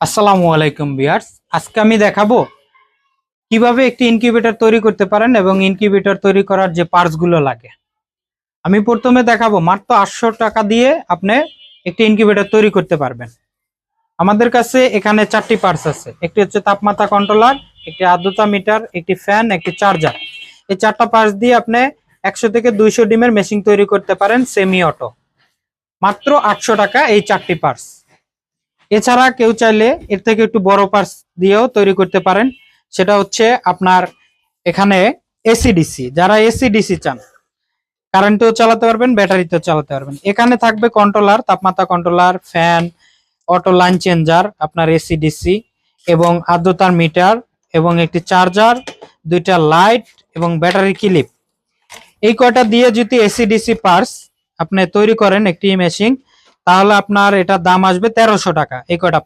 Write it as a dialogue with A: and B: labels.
A: আসসালামু আলাইকুম বিয়ার্স আজকে আমি দেখাবো কীভাবে একটি ইনকিউবেটর তৈরি করতে পারেন এবং ইনকিউবেটর তৈরি করার যে পার্টসগুলো লাগে। আমি প্রথমে দেখাবো, মাত্র আটশো টাকা দিয়ে আপনি একটি ইনকিউবেটর তৈরি করতে পারবেন। আমাদের কাছে এখানে চারটি পার্টস আছে। একটি হচ্ছে তাপমাত্রা কন্ট্রোলার একটি আর্দ্রতা মিটার একটি ফ্যান একটি চার্জার এই চারটা পার্টস দিয়ে আপনি একশো থেকে দুইশো ডিমের মেশিন তৈরি করতে পারেন সেমি অটো মাত্র আটশো টাকা এই চারটি পার্টস এছাড়া কেউ চাইলে এর থেকে একটু বড় পার্স দিয়েও তৈরি করতে পারেন। সেটা হচ্ছে আপনার এখানে এসিডিসি যারা এসিডিসি চান কারেন্টেও চালাতে পারবেন ব্যাটারিতেও চালাতে পারবেন। এখানে থাকবে কন্ট্রোলার তাপমাত্রা controller fan auto line changer আপনার এসিডিসি এবং আর্দ্রতার মিটার এবং একটি চার্জার দুইটা লাইট এবং ব্যাটারি ক্লিপ এই কয়টা দিয়ে যদি এসিডিসি পার্স আপনি তৈরি করেন একটি মেশিন তাহলে আপনার এটার দাম আসবে তেরোশো টাকা এই কয়টা